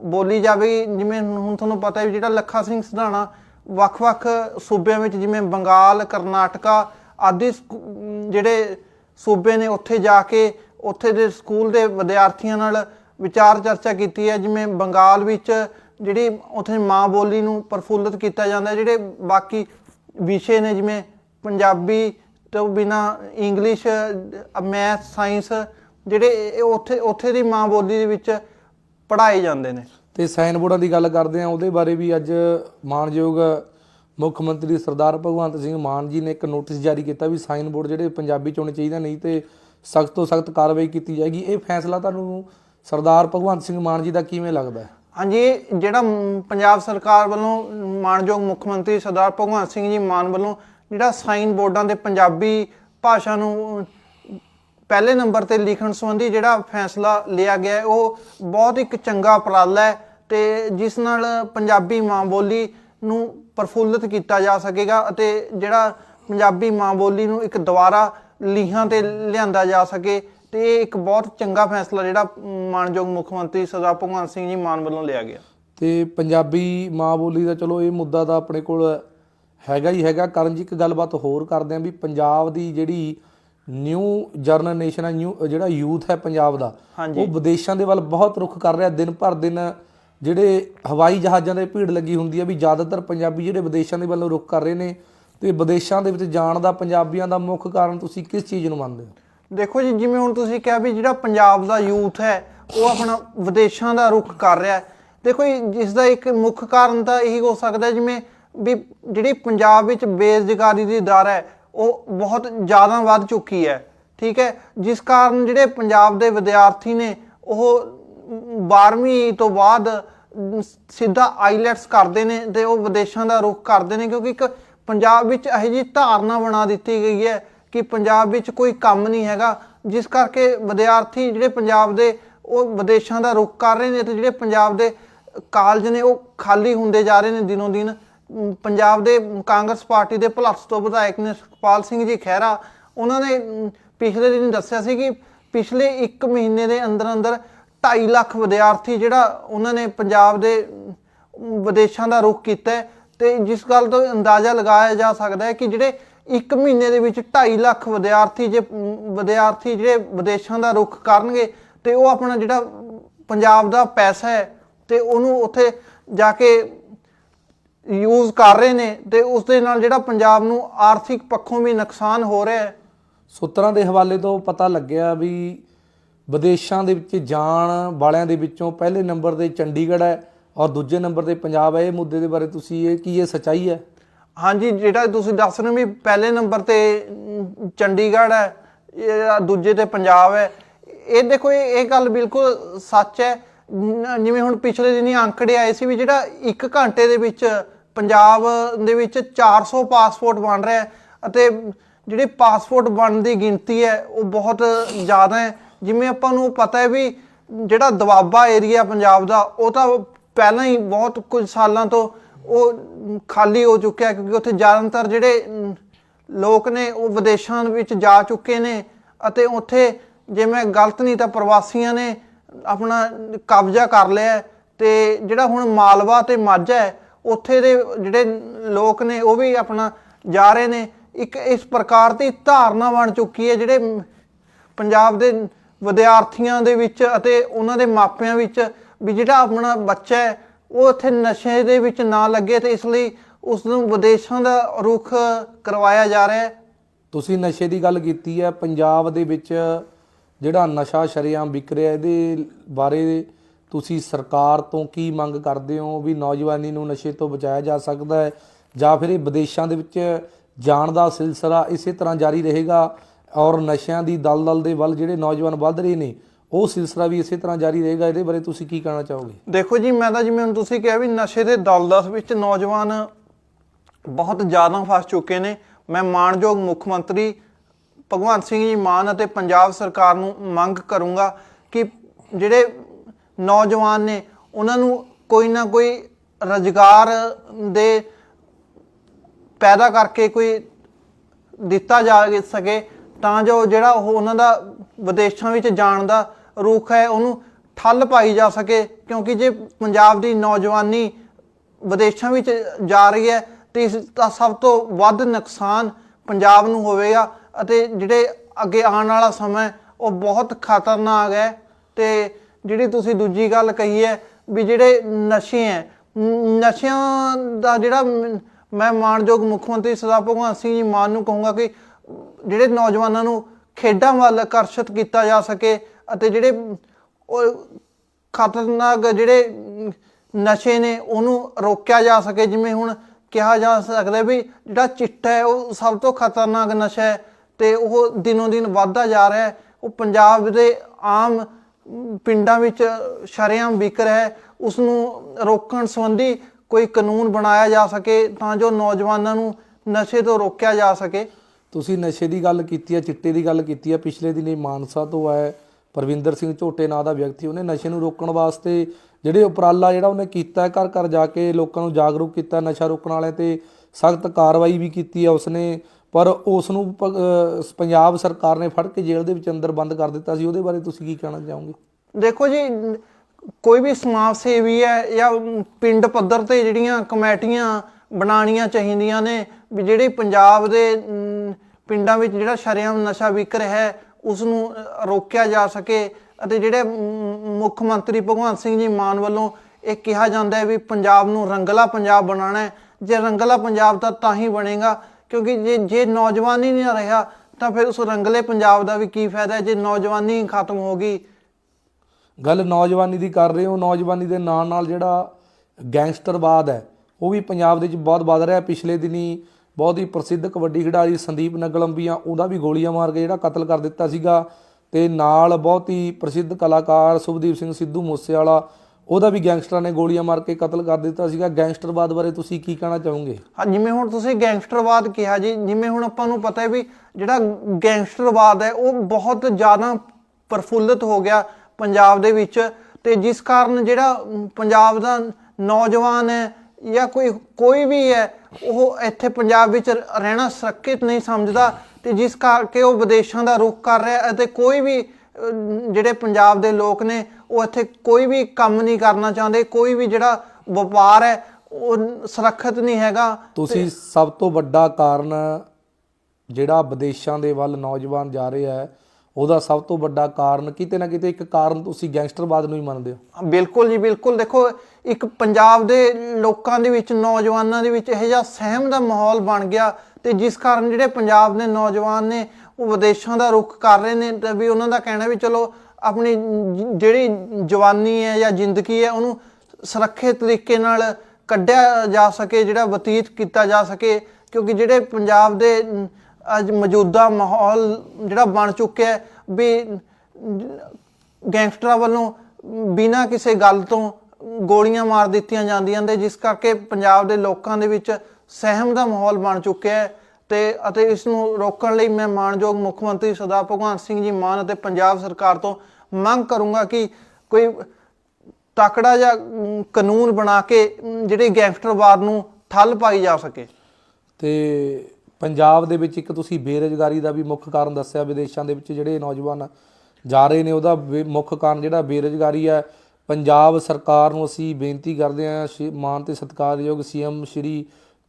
ਬੋਲੀ ਜਾਵੇਗੀ। ਜਿਵੇਂ ਹੁਣ ਤੁਹਾਨੂੰ ਪਤਾ ਹੈ ਵੀ ਜਿਹੜਾ ਲੱਖਾ ਸਿੰਘ ਸਿਧਾਣਾ ਵੱਖ-ਵੱਖ ਸੂਬਿਆਂ ਵਿੱਚ ਜਿਵੇਂ ਬੰਗਾਲ, ਕਰਨਾਟਕਾ ਆਦਿ ਜਿਹੜੇ ਸੂਬੇ ਨੇ ਉੱਥੇ ਜਾ ਕੇ ਉੱਥੇ ਦੇ ਸਕੂਲ ਦੇ ਵਿਦਿਆਰਥੀਆਂ ਨਾਲ ਵਿਚਾਰ ਚਰਚਾ ਕੀਤੀ ਹੈ, ਜਿਵੇਂ ਬੰਗਾਲ ਵਿੱਚ ਜਿਹੜੀ ਉੱਥੇ ਮਾਂ ਬੋਲੀ ਨੂੰ ਪ੍ਰਫੁੱਲਿਤ ਕੀਤਾ ਜਾਂਦਾ ਜਿਹੜੇ ਬਾਕੀ ਵਿਸ਼ੇ ਨੇ ਜਿਵੇਂ ਪੰਜਾਬੀ ਤੋਂ ਬਿਨਾ ਇੰਗਲਿਸ਼, ਮੈਥ, ਸਾਇੰਸ, ਜਿਹੜੇ ਉੱਥੇ ਉੱਥੇ ਦੀ ਮਾਂ ਬੋਲੀ ਦੇ ਵਿੱਚ ਪੜ੍ਹਾਏ ਜਾਂਦੇ ਨੇ। ਤੇ ਸਾਈਨ ਬੋਰਡਾਂ ਦੀ ਗੱਲ ਕਰਦੇ ਆ ਉਹਦੇ ਬਾਰੇ ਵੀ ਅੱਜ ਮਾਨਯੋਗ ਮੁੱਖ ਮੰਤਰੀ ਸਰਦਾਰ ਭਗਵੰਤ ਸਿੰਘ ਮਾਨ ਜੀ ਨੇ ਇੱਕ ਨੋਟਿਸ ਜਾਰੀ ਕੀਤਾ ਵੀ ਸਾਈਨ ਬੋਰਡ ਜਿਹੜੇ ਪੰਜਾਬੀ ਚ ਹੋਣੇ ਚਾਹੀਦੇ ਨਹੀਂ ਤੇ ਸਖਤ ਤੋਂ ਸਖਤ ਕਾਰਵਾਈ ਕੀਤੀ ਜਾਏਗੀ। ਇਹ ਫੈਸਲਾ ਤੁਹਾਨੂੰ ਸਰਦਾਰ ਭਗਵੰਤ ਸਿੰਘ ਮਾਨ ਜੀ ਦਾ ਕਿਵੇਂ ਲੱਗਦਾ ਹੈ? ਹਾਂਜੀ, ਜਿਹੜਾ ਪੰਜਾਬ ਸਰਕਾਰ ਵੱਲੋਂ ਮਾਨਯੋਗ ਮੁੱਖ ਮੰਤਰੀ ਸਰਦਾਰ ਭਗਵੰਤ ਸਿੰਘ ਜੀ ਮਾਨ ਵੱਲੋਂ ਜਿਹੜਾ ਸਾਈਨ ਬੋਰਡਾਂ ਦੇ ਪੰਜਾਬੀ ਭਾਸ਼ਾ ਨੂੰ ਪਹਿਲੇ ਨੰਬਰ ਤੇ ਲਿਖਣ ਸੰਬੰਧੀ ਜਿਹੜਾ ਫੈਸਲਾ ਲਿਆ ਗਿਆ ਉਹ ਬਹੁਤ ਇੱਕ ਚੰਗਾ ਉਪਰਾਲਾ ਹੈ ਤੇ ਜਿਸ ਨਾਲ ਪੰਜਾਬੀ ਮਾਂ ਬੋਲੀ ਨੂੰ ਪ੍ਰਫੁੱਲਿਤ ਕੀਤਾ ਜਾ ਸਕੇਗਾ ਅਤੇ ਜਿਹੜਾ ਪੰਜਾਬੀ ਮਾਂ ਬੋਲੀ ਨੂੰ ਇੱਕ ਦੁਬਾਰਾ ਲੀਹਾਂ ਤੇ ਲਿਆਂਦਾ ਜਾ ਸਕੇ ਤੇ ਇਹ ਇੱਕ ਬਹੁਤ ਚੰਗਾ ਫੈਸਲਾ ਜਿਹੜਾ ਮਾਨਯੋਗ ਮੁੱਖ ਮੰਤਰੀ ਸਰਦਾਰ ਭਗਵੰਤ ਸਿੰਘ ਜੀ ਮਾਨ ਵੱਲੋਂ ਲਿਆ ਗਿਆ। ਤੇ ਪੰਜਾਬੀ ਮਾਂ ਬੋਲੀ ਦਾ ਚਲੋ ਇਹ ਮੁੱਦਾ ਤਾਂ ਆਪਣੇ ਕੋਲ ਹੈਗਾ ਹੀ ਹੈਗਾ। ਕਰਨ ਜੀ ਇੱਕ ਗੱਲਬਾਤ ਹੋਰ ਕਰਦੇ ਆਂ ਵੀ ਪੰਜਾਬ ਦੀ ਜਿਹੜੀ ਨਿਊ ਜਰਨੇਸ਼ਨ ਹੈ ਨਿਊ ਜਿਹੜਾ ਯੂਥ ਹੈ ਪੰਜਾਬ ਦਾ। ਉਹ ਵਿਦੇਸ਼ਾਂ ਦੇ ਵੱਲ ਬਹੁਤ ਰੁਖ ਕਰ ਰਿਹਾ। ਦਿਨ ਭਰ ਦਿਨ ਜਿਹੜੇ ਹਵਾਈ ਜਹਾਜ਼ਾਂ ਦੇ ਭੀੜ ਲੱਗੀ ਹੁੰਦੀ ਹੈ ਵੀ ਜ਼ਿਆਦਾਤਰ ਪੰਜਾਬੀ ਜਿਹੜੇ ਵਿਦੇਸ਼ਾਂ ਦੇ ਵੱਲੋਂ ਰੁਖ ਕਰ ਰਹੇ ਨੇ ਤੇ ਵਿਦੇਸ਼ਾਂ ਦੇ ਵਿੱਚ ਜਾਣ ਦਾ ਪੰਜਾਬੀਆਂ ਦਾ ਮੁੱਖ ਕਾਰਨ ਤੁਸੀਂ ਕਿਸ ਚੀਜ਼ ਨੂੰ ਮੰਨਦੇ ਹੋ? ਦੇਖੋ ਜੀ, ਜਿਵੇਂ ਹੁਣ ਤੁਸੀਂ ਕਿਹਾ ਵੀ ਜਿਹੜਾ ਪੰਜਾਬ ਦਾ ਯੂਥ ਹੈ, ਉਹ ਆਪਣਾ ਵਿਦੇਸ਼ਾਂ ਦਾ ਰੁਖ ਕਰ ਰਿਹਾ ਹੈ। ਦੇਖੋ ਜੀ, ਜਿਸ ਦਾ ਇੱਕ ਮੁੱਖ ਕਾਰਨ ਤਾਂ ਇਹੀ ਹੋ ਸਕਦਾ ਜਿਵੇਂ ਵੀ ਜਿਹੜੀ ਪੰਜਾਬ ਵਿੱਚ ਬੇਰੁਜ਼ਗਾਰੀ ਦੀ ਦਰ ਹੈ, ਉਹ ਬਹੁਤ ਜ਼ਿਆਦਾ ਵੱਧ ਚੁੱਕੀ ਹੈ। ਠੀਕ ਹੈ? ਜਿਸ ਕਾਰਨ ਜਿਹੜੇ ਪੰਜਾਬ ਦੇ ਵਿਦਿਆਰਥੀ ਨੇ, ਉਹ 12ਵੀਂ ਤੋਂ ਬਾਅਦ ਸਿੱਧਾ ਆਈਲੈਟਸ ਕਰਦੇ ਨੇ ਤੇ ਉਹ ਵਿਦੇਸ਼ਾਂ ਦਾ ਰੁਖ ਕਰਦੇ ਨੇ ਕਿਉਂਕਿ ਇੱਕ ਪੰਜਾਬ ਵਿੱਚ ਇਹੋ ਜਿਹੀ ਧਾਰਨਾ ਬਣਾ ਦਿੱਤੀ ਗਈ ਹੈ ਕਿ ਪੰਜਾਬ ਵਿੱਚ ਕੋਈ ਕੰਮ ਨਹੀਂ ਹੈਗਾ, ਜਿਸ ਕਰਕੇ ਵਿਦਿਆਰਥੀ ਜਿਹੜੇ ਪੰਜਾਬ ਦੇ ਉਹ ਵਿਦੇਸ਼ਾਂ ਦਾ ਰੁਖ ਕਰ ਰਹੇ ਨੇ ਤੇ ਜਿਹੜੇ ਪੰਜਾਬ ਦੇ ਕਾਲਜ ਨੇ ਉਹ ਖਾਲੀ ਹੁੰਦੇ ਜਾ ਰਹੇ ਨੇ ਦਿਨੋਂ ਦਿਨ। ਪੰਜਾਬ ਦੇ ਕਾਂਗਰਸ ਪਾਰਟੀ ਦੇ ਭਲੱਸ ਤੋਂ ਵਿਧਾਇਕ ਨੇ ਸੁਖਪਾਲ ਸਿੰਘ ਜੀ ਖਹਿਰਾ, ਉਹਨਾਂ ਨੇ ਪਿਛਲੇ ਦਿਨ ਦੱਸਿਆ ਸੀ ਕਿ ਪਿਛਲੇ 1 ਮਹੀਨੇ ਦੇ ਅੰਦਰ ਅੰਦਰ 2.5 ਲੱਖ ਵਿਦਿਆਰਥੀ ਜਿਹੜਾ ਉਹਨਾਂ ਨੇ ਪੰਜਾਬ ਦੇ ਵਿਦੇਸ਼ਾਂ ਦਾ ਰੁਖ ਕੀਤਾ ਹੈ ਤੇ ਜਿਸ ਗੱਲ ਤੋਂ ਅੰਦਾਜ਼ਾ ਲਗਾਇਆ ਜਾ ਸਕਦਾ ਹੈ ਕਿ ਜਿਹੜੇ 1 ਮਹੀਨੇ ਦੇ ਵਿੱਚ 2.5 ਲੱਖ ਵਿਦਿਆਰਥੀ ਜੇ ਵਿਦਿਆਰਥੀ ਜਿਹੜੇ ਵਿਦੇਸ਼ਾਂ ਦਾ ਰੁਖ ਕਰਨਗੇ ਤੇ ਉਹ ਆਪਣਾ ਜਿਹੜਾ ਪੰਜਾਬ ਦਾ ਪੈਸਾ ਹੈ ਤੇ ਉਹਨੂੰ ਉੱਥੇ ਜਾ ਕੇ ਯੂਜ਼ ਕਰ ਰਹੇ ਨੇ ਤੇ ਉਸ ਦੇ ਨਾਲ ਜਿਹੜਾ ਪੰਜਾਬ ਨੂੰ ਆਰਥਿਕ ਪੱਖੋਂ ਵੀ ਨੁਕਸਾਨ ਹੋ ਰਿਹਾ ਹੈ। ਸੂਤਰਾਂ ਦੇ ਹਵਾਲੇ ਤੋਂ ਪਤਾ ਲੱਗਿਆ ਵੀ ਵਿਦੇਸ਼ਾਂ ਦੇ ਵਿੱਚ ਜਾਣ ਵਾਲਿਆਂ ਦੇ ਵਿੱਚੋਂ ਪਹਿਲੇ ਨੰਬਰ ਤੇ ਚੰਡੀਗੜ੍ਹ ਹੈ ਔਰ ਦੂਜੇ ਨੰਬਰ ਤੇ ਪੰਜਾਬ ਹੈ। ਇਹ ਮੁੱਦੇ ਦੇ ਬਾਰੇ ਤੁਸੀਂ ਇਹ ਕੀ ਇਹ ਸਚਾਈ ਹੈ? ਹਾਂਜੀ, ਜਿਹੜਾ ਤੁਸੀਂ ਦੱਸ ਰਹੇ ਹੋ ਵੀ ਪਹਿਲੇ ਨੰਬਰ ਤੇ ਚੰਡੀਗੜ੍ਹ ਹੈ ਇਹ ਦੂਜੇ ਤੇ ਪੰਜਾਬ ਹੈ, ਇਹ ਦੇਖੋ, ਇਹ ਇਹ ਗੱਲ ਬਿਲਕੁਲ ਸੱਚ ਹੈ। ਜਿਵੇਂ ਹੁਣ ਪਿਛਲੇ ਦਿਨੀ ਅੰਕੜੇ ਆਏ ਸੀ ਵੀ ਜਿਹੜਾ 1 ਘੰਟੇ ਦੇ ਵਿੱਚ ਪੰਜਾਬ ਦੇ ਵਿੱਚ 400 ਪਾਸਪੋਰਟ ਬਣ ਰਿਹਾ ਅਤੇ ਜਿਹੜੇ ਪਾਸਪੋਰਟ ਬਣਨ ਦੀ ਗਿਣਤੀ ਹੈ, ਉਹ ਬਹੁਤ ਜ਼ਿਆਦਾ ਹੈ। ਜਿਵੇਂ ਆਪਾਂ ਨੂੰ ਪਤਾ ਹੈ ਵੀ ਜਿਹੜਾ ਦਵਾਬਾ ਏਰੀਆ ਪੰਜਾਬ ਦਾ, ਉਹ ਤਾਂ ਪਹਿਲਾਂ ਹੀ ਬਹੁਤ ਕੁਝ ਸਾਲਾਂ ਤੋਂ ਉਹ ਖਾਲੀ ਹੋ ਚੁੱਕਿਆ ਕਿਉਂਕਿ ਉੱਥੇ ਜ਼ਿਆਦਾਤਰ ਜਿਹੜੇ ਲੋਕ ਨੇ ਉਹ ਵਿਦੇਸ਼ਾਂ ਵਿੱਚ ਜਾ ਚੁੱਕੇ ਨੇ ਅਤੇ ਉੱਥੇ ਜੇ ਮੈਂ ਗਲਤ ਨਹੀਂ ਤਾਂ ਪ੍ਰਵਾਸੀਆਂ ਨੇ ਆਪਣਾ ਕਬਜ਼ਾ ਕਰ ਲਿਆ ਹੈ ਤੇ ਜਿਹੜਾ ਹੁਣ ਮਾਲਵਾ ਤੇ ਮਾਝਾ ਹੈ, ਉੱਥੇ ਦੇ ਜਿਹੜੇ ਲੋਕ ਨੇ ਉਹ ਵੀ ਆਪਣਾ ਜਾ ਰਹੇ ਨੇ। ਇੱਕ ਇਸ ਪ੍ਰਕਾਰ ਦੀ ਧਾਰਨਾ ਬਣ ਚੁੱਕੀ ਹੈ ਜਿਹੜੇ ਪੰਜਾਬ ਦੇ ਵਿਦਿਆਰਥੀਆਂ ਦੇ ਵਿੱਚ ਅਤੇ ਉਹਨਾਂ ਦੇ ਮਾਪਿਆਂ ਵਿੱਚ ਵੀ ਜਿਹੜਾ ਆਪਣਾ ਬੱਚਾ ਹੈ, ਉਹ ਇੱਥੇ ਨਸ਼ੇ ਦੇ ਵਿੱਚ ਨਾ ਲੱਗੇ ਤੇ ਇਸ ਲਈ ਉਸ ਨੂੰ ਵਿਦੇਸ਼ਾਂ ਦਾ ਰੁਖ ਕਰਵਾਇਆ ਜਾ ਰਿਹਾ ਹੈ। ਤੁਸੀਂ ਨਸ਼ੇ ਦੀ ਗੱਲ ਕੀਤੀ ਹੈ, ਪੰਜਾਬ ਦੇ ਵਿੱਚ ਜਿਹੜਾ ਨਸ਼ਾ ਸ਼ਰੇਆਮ ਵਿਕ ਰਿਹਾ, ਇਹਦੇ ਬਾਰੇ ਤੁਸੀਂ ਸਰਕਾਰ ਤੋਂ ਕੀ ਮੰਗ ਕਰਦੇ ਹੋ ਵੀ ਨੌਜਵਾਨੀ ਨੂੰ ਨਸ਼ੇ ਤੋਂ ਬਚਾਇਆ ਜਾ ਸਕਦਾ ਹੈ ਜਾਂ ਫਿਰ ਇਹ ਵਿਦੇਸ਼ਾਂ ਦੇ ਵਿੱਚ ਜਾਣ ਦਾ ਸਿਲਸਿਲਾ ਇਸੇ ਤਰ੍ਹਾਂ ਜਾਰੀ ਰਹੇਗਾ? ਔਰ ਨਸ਼ਿਆਂ ਦੀ ਦਲਦਲ ਦੇ ਵੱਲ ਜਿਹੜੇ ਨੌਜਵਾਨ ਵੱਧ ਰਹੇ ਨੇ, ਉਹ ਸਿਲਸਿਲਾ ਵੀ ਇਸੇ ਤਰ੍ਹਾਂ ਜਾਰੀ ਰਹੇਗਾ। ਇਹਦੇ ਬਾਰੇ ਤੁਸੀਂ ਕੀ ਕਹਿਣਾ ਚਾਹੋਗੇ? ਦੇਖੋ ਜੀ, ਮੈਂ ਤਾਂ ਜਿਵੇਂ ਹੁਣ ਤੁਸੀਂ ਕਿਹਾ ਵੀ ਨਸ਼ੇ ਦੇ ਦਲਦਲ ਵਿੱਚ ਨੌਜਵਾਨ ਬਹੁਤ ਜ਼ਿਆਦਾ ਫਸ ਚੁੱਕੇ ਨੇ। ਮੈਂ ਮਾਣਯੋਗ ਮੁੱਖ ਮੰਤਰੀ ਭਗਵੰਤ ਸਿੰਘ ਜੀ ਮਾਨ ਅਤੇ ਪੰਜਾਬ ਸਰਕਾਰ ਨੂੰ ਮੰਗ ਕਰੂੰਗਾ ਕਿ ਜਿਹੜੇ ਨੌਜਵਾਨ ਨੇ, ਉਹਨਾਂ ਨੂੰ ਕੋਈ ਨਾ ਕੋਈ ਰੁਜ਼ਗਾਰ ਦੇ ਪੈਦਾ ਕਰਕੇ ਕੋਈ ਦਿੱਤਾ ਜਾ ਸਕੇ। ਤਾਂ ਜੋ ਜਿਹੜਾ ਉਹ ਉਹਨਾਂ ਦਾ ਵਿਦੇਸ਼ਾਂ ਵਿੱਚ ਜਾਣ ਦਾ ਰੁਖ ਹੈ, ਉਹਨੂੰ ਠੱਲ ਪਾਈ ਜਾ ਸਕੇ। ਕਿਉਂਕਿ ਜੇ ਪੰਜਾਬ ਦੀ ਨੌਜਵਾਨੀ ਵਿਦੇਸ਼ਾਂ ਵਿੱਚ ਜਾ ਰਹੀ ਹੈ, ਤੇ ਇਸ ਦਾ ਸਭ ਤੋਂ ਵੱਧ ਨੁਕਸਾਨ ਪੰਜਾਬ ਨੂੰ ਹੋਵੇਗਾ ਅਤੇ ਜਿਹੜੇ ਅੱਗੇ ਆਉਣ ਵਾਲਾ ਸਮਾਂ ਉਹ ਬਹੁਤ ਖਤਰਨਾਕ ਹੈ। ਤੇ ਜਿਹੜੀ ਤੁਸੀਂ ਦੂਜੀ ਗੱਲ ਕਹੀ ਹੈ ਵੀ ਜਿਹੜੇ ਨਸ਼ੇ ਹੈ ਨਸ਼ਿਆਂ ਦਾ ਜਿਹੜਾ ਮੈਂ ਮਾਣਯੋਗ ਮੁੱਖ ਮੰਤਰੀ ਸਰਦਾਰ ਭਗਵੰਤ ਸਿੰਘ ਜੀ ਮਾਨ ਨੂੰ ਕਹੂੰਗਾ ਕਿ ਜਿਹੜੇ ਨੌਜਵਾਨਾਂ ਨੂੰ ਖੇਡਾਂ ਵੱਲ ਆਕਰਸ਼ਿਤ ਕੀਤਾ ਜਾ ਸਕੇ ਅਤੇ ਜਿਹੜੇ, ਉਹ ਖਤਰਨਾਕ ਜਿਹੜੇ ਨਸ਼ੇ ਨੇ ਉਹਨੂੰ ਰੋਕਿਆ ਜਾ ਸਕੇ, ਜਿਵੇਂ ਹੁਣ ਕਿਹਾ ਜਾ ਸਕਦਾ ਵੀ ਜਿਹੜਾ ਚਿੱਟਾ ਹੈ, ਉਹ ਸਭ ਤੋਂ ਖਤਰਨਾਕ ਨਸ਼ਾ ਹੈ ਤੇ ਉਹ ਦਿਨੋਂ ਦਿਨ ਵੱਧਦਾ ਜਾ ਰਿਹਾ ਹੈ। ਉਹ ਪੰਜਾਬ ਦੇ ਆਮ ਪਿੰਡਾਂ ਵਿੱਚ ਸ਼ਰੇਆਮ ਵਿਕ ਰਿਹਾ ਹੈ। ਉਸ ਨੂੰ ਰੋਕਣ ਸੰਬੰਧੀ ਕੋਈ ਕਾਨੂੰਨ ਬਣਾਇਆ ਜਾ ਸਕੇ ਤਾਂ ਜੋ ਨੌਜਵਾਨਾਂ ਨੂੰ ਨਸ਼ੇ ਤੋਂ ਰੋਕਿਆ ਜਾ ਸਕੇ। ਤੁਸੀਂ ਨਸ਼ੇ ਦੀ ਗੱਲ ਕੀਤੀ ਹੈ, ਚਿੱਟੇ ਦੀ ਗੱਲ ਕੀਤੀ ਹੈ, ਪਿਛਲੇ ਦਿਨੀ ਮਾਨਸਾ ਤੋਂ ਹੈ ਪਰਵਿੰਦਰ ਸਿੰਘ ਝੋਟੇ ਨਾਂ ਦਾ ਵਿਅਕਤੀ, ਉਹਨੇ ਨਸ਼ੇ ਨੂੰ ਰੋਕਣ ਵਾਸਤੇ ਜਿਹੜੇ ਉਪਰਾਲਾ ਜਿਹੜਾ ਉਹਨੇ ਕੀਤਾ ਘਰ ਘਰ ਜਾ ਕੇ ਲੋਕਾਂ ਨੂੰ ਜਾਗਰੂਕ ਕੀਤਾ ਨਸ਼ਾ ਰੋਕਣ ਵਾਲਿਆਂ ਤੇ ਸਖਤ ਕਾਰਵਾਈ ਵੀ ਕੀਤੀ ਹੈ ਉਸਨੇ, ਪਰ ਉਸ ਨੂੰ ਪ- ਪੰਜਾਬ ਸਰਕਾਰ ਨੇ ਫੜ ਕੇ ਜੇਲ੍ਹ ਦੇ ਵਿੱਚ ਅੰਦਰ ਬੰਦ ਕਰ ਦਿੱਤਾ ਸੀ, ਉਹਦੇ ਬਾਰੇ ਤੁਸੀਂ ਕੀ ਕਹਿਣਾ ਚਾਹੋਗੇ? ਦੇਖੋ ਜੀ, ਕੋਈ ਵੀ ਸਮਾਜ ਸੇਵੀ ਹੈ ਜਾਂ ਪਿੰਡ ਪੱਧਰ ਤੇ ਜਿਹੜੀਆਂ ਕਮੇਟੀਆਂ ਬਣਾਉਣੀਆਂ ਚਾਹੀਦੀਆਂ ਨੇ, ਵੀ ਜਿਹੜੇ ਪੰਜਾਬ ਦੇ ਪਿੰਡਾਂ ਵਿੱਚ ਜਿਹੜਾ ਸ਼ਰੇਆਮ ਨਸ਼ਾ ਵਿਕ ਰਿਹਾ ਹੈ ਉਸ ਨੂੰ ਰੋਕਿਆ ਜਾ ਸਕੇ ਅਤੇ ਜਿਹੜੇ ਮੁੱਖ ਮੰਤਰੀ ਭਗਵੰਤ ਸਿੰਘ ਜੀ ਮਾਨ ਵੱਲੋਂ ਇਹ ਕਿਹਾ ਜਾਂਦਾ ਹੈ ਵੀ ਪੰਜਾਬ ਨੂੰ ਰੰਗਲਾ ਪੰਜਾਬ ਬਣਾਉਣਾ ਹੈ। ਜੇ ਰੰਗਲਾ ਪੰਜਾਬ ਤਾਂ ਤਾਂ ਹੀ ਬਣੇਗਾ, ਕਿਉਂਕਿ ਜੇ ਜੇ ਨੌਜਵਾਨ ਹੀ ਨਹੀਂ ਰਿਹਾ, ਤਾਂ ਫਿਰ ਉਸ ਰੰਗਲੇ ਪੰਜਾਬ ਦਾ ਵੀ ਕੀ ਫਾਇਦਾ ਜੇ ਨੌਜਵਾਨੀ ਖਤਮ ਹੋ ਗਈ। ਗੱਲ ਨੌਜਵਾਨੀ ਦੀ ਕਰ ਰਹੇ ਹੋ, ਨੌਜਵਾਨੀ ਦੇ ਨਾਲ ਨਾਲ ਜਿਹੜਾ ਗੈਂਗਸਟਰਵਾਦ ਹੈ, ਉਹ ਵੀ ਪੰਜਾਬ ਦੇ ਵਿੱਚ ਬਹੁਤ ਵੱਧ ਰਿਹਾ ਪਿਛਲੇ ਦਿਨੀ ਬਹੁਤ ਹੀ ਪ੍ਰਸਿੱਧ ਕਬੱਡੀ ਖਿਡਾਰੀ ਸੰਦੀਪ ਨਗਲੰਬੀਆਂ ਉਹਦਾ ਵੀ ਗੋਲੀਆਂ ਮਾਰ ਕੇ ਜਿਹੜਾ ਕਤਲ ਕਰ ਦਿੱਤਾ ਸੀਗਾ। ਤੇ ਨਾਲ ਬਹੁਤ ਹੀ ਪ੍ਰਸਿੱਧ ਕਲਾਕਾਰ ਸੁਭਦੀਪ ਸਿੰਘ ਸਿੱਧੂ ਮੂਸੇਵਾਲਾ, ਉਹਦਾ ਵੀ ਗੈਂਗਸਟਰਾਂ ਨੇ ਗੋਲੀਆਂ ਮਾਰ ਕੇ ਕਤਲ ਕਰ ਦਿੱਤਾ ਸੀਗਾ। ਗੈਂਗਸਟਰਵਾਦ ਬਾਰੇ ਤੁਸੀਂ ਕੀ ਕਹਿਣਾ ਚਾਹੋਗੇ? ਹਾਂ, ਜਿਵੇਂ ਹੁਣ ਤੁਸੀਂ ਗੈਂਗਸਟਰਵਾਦ ਕਿਹਾ ਜੀ, ਜਿਵੇਂ ਹੁਣ ਆਪਾਂ ਨੂੰ ਪਤਾ ਹੈ ਵੀ ਜਿਹੜਾ ਗੈਂਗਸਟਰਵਾਦ ਹੈ, ਉਹ ਬਹੁਤ ਜ਼ਿਆਦਾ ਪ੍ਰਫੁੱਲਤ ਹੋ ਗਿਆ ਪੰਜਾਬ ਦੇ ਵਿੱਚ। ਤੇ ਜਿਸ ਕਾਰਨ ਜਿਹੜਾ ਪੰਜਾਬ ਦਾ ਨੌਜਵਾਨ ਹੈ ਜਾਂ ਕੋਈ ਕੋਈ ਵੀ ਹੈ ਉਹ ਇੱਥੇ ਪੰਜਾਬ ਵਿੱਚ ਰਹਿਣਾ ਸੁਰੱਖਿਅਤ ਨਹੀਂ ਸਮਝਦਾ ਤੇ ਜਿਸ ਕਰਕੇ ਉਹ ਵਿਦੇਸ਼ਾਂ ਦਾ ਰੁਖ ਕਰ ਰਿਹਾ ਅਤੇ ਕੋਈ ਵੀ ਜਿਹੜੇ ਪੰਜਾਬ ਦੇ ਲੋਕ ਨੇ ਉਹ ਇੱਥੇ ਕੋਈ ਵੀ ਕੰਮ ਨਹੀਂ ਕਰਨਾ ਚਾਹੁੰਦੇ ਕੋਈ ਵੀ ਜਿਹੜਾ ਵਪਾਰ ਹੈ ਉਹ ਸੁਰੱਖਿਅਤ ਨਹੀਂ ਹੈਗਾ ਤੁਸੀਂ ਸਭ ਤੋਂ ਵੱਡਾ ਕਾਰਨ ਜਿਹੜਾ ਵਿਦੇਸ਼ਾਂ ਦੇ ਵੱਲ ਨੌਜਵਾਨ ਜਾ ਰਹੇ ਹੈ ਉਹਦਾ ਸਭ ਤੋਂ ਵੱਡਾ ਕਾਰਨ ਕਿਤੇ ਨਾ ਕਿਤੇ ਇੱਕ ਕਾਰਨ ਤੁਸੀਂ ਗੈਂਗਸਟਰਵਾਦ ਨੂੰ ਹੀ ਮੰਨਦੇ ਹੋ। ਬਿਲਕੁਲ ਜੀ ਬਿਲਕੁਲ। ਦੇਖੋ ਇੱਕ ਪੰਜਾਬ ਦੇ ਲੋਕਾਂ ਦੇ ਵਿੱਚ, ਨੌਜਵਾਨਾਂ ਦੇ ਵਿੱਚ ਇਹੋ ਜਿਹਾ ਸਹਿਮ ਦਾ ਮਾਹੌਲ ਬਣ ਗਿਆ ਤੇ ਜਿਸ ਕਾਰਨ ਜਿਹੜੇ ਪੰਜਾਬ ਦੇ ਨੌਜਵਾਨ ਨੇ, ਉਹ ਵਿਦੇਸ਼ਾਂ ਦਾ ਰੁਖ ਕਰ ਰਹੇ ਨੇ ਤੇ ਵੀ ਉਹਨਾਂ ਦਾ ਕਹਿਣਾ ਵੀ ਚਲੋ ਆਪਣੀ ਜਿਹੜੀ ਜਵਾਨੀ ਹੈ ਜਾਂ ਜ਼ਿੰਦਗੀ ਹੈ, ਉਹਨੂੰ ਸੁਰੱਖਿਅਤ ਤਰੀਕੇ ਨਾਲ ਕੱਢਿਆ ਜਾ ਸਕੇ, ਜਿਹੜਾ ਬਤੀਤ ਕੀਤਾ ਜਾ ਸਕੇ, ਕਿਉਂਕਿ ਜਿਹੜੇ ਪੰਜਾਬ ਦੇ ਅੱਜ ਮੌਜੂਦਾ ਮਾਹੌਲ ਜਿਹੜਾ ਬਣ ਚੁੱਕਿਆ ਵੀ ਗੈਂਗਸਟਰਾਂ ਵੱਲੋਂ ਬਿਨਾਂ ਕਿਸੇ ਗੱਲ ਤੋਂ ਗੋਲੀਆਂ ਮਾਰ ਦਿੱਤੀਆਂ ਜਾਂਦੀਆਂ ਨੇ ਜਿਸ ਕਰਕੇ ਪੰਜਾਬ ਦੇ ਲੋਕਾਂ ਦੇ ਵਿੱਚ ਸਹਿਮ ਦਾ ਮਾਹੌਲ ਬਣ ਚੁੱਕਿਆ ਹੈ ਤੇ ਅਤੇ ਇਸ ਨੂੰ ਰੋਕਣ ਲਈ ਮੈਂ ਮਾਨਯੋਗ ਮੁੱਖ ਮੰਤਰੀ ਸਰਦਾਰ ਭਗਵੰਤ ਸਿੰਘ ਜੀ ਮਾਨ ਅਤੇ ਪੰਜਾਬ ਸਰਕਾਰ ਤੋਂ ਮੰਗ ਕਰੂੰਗਾ ਕਿ ਕੋਈ ਤਕੜਾ ਜਿਹਾ ਕਾਨੂੰਨ ਬਣਾ ਕੇ ਅਮ, ਜਿਹੜੇ ਗੈਂਗਸਟਰਵਾਦ ਨੂੰ ਠੱਲ ਪਾਈ ਜਾ ਸਕੇ। ਤੇ ਪੰਜਾਬ ਦੇ ਵਿੱਚ ਇੱਕ ਤੁਸੀਂ ਬੇਰੁਜ਼ਗਾਰੀ ਦਾ ਵੀ ਮੁੱਖ ਕਾਰਨ ਦੱਸਿਆ ਵਿਦੇਸ਼ਾਂ ਦੇ ਵਿੱਚ ਜਿਹੜੇ ਨੌਜਵਾਨ ਜਾ ਰਹੇ ਨੇ ਉਹਦਾ ਬੇ- ਮੁੱਖ ਕਾਰਨ ਜਿਹੜਾ ਬੇਰੁਜ਼ਗਾਰੀ ਹੈ ਪੰਜਾਬ ਸਰਕਾਰ ਨੂੰ ਅਸੀਂ ਬੇਨਤੀ ਕਰਦੇ ਹਾਂ, ਸ਼੍ਰੀ ਮਾਨ ਤੇ ਸਤਿਕਾਰਯੋਗ ਸੀਐਮ ਸ਼੍ਰੀ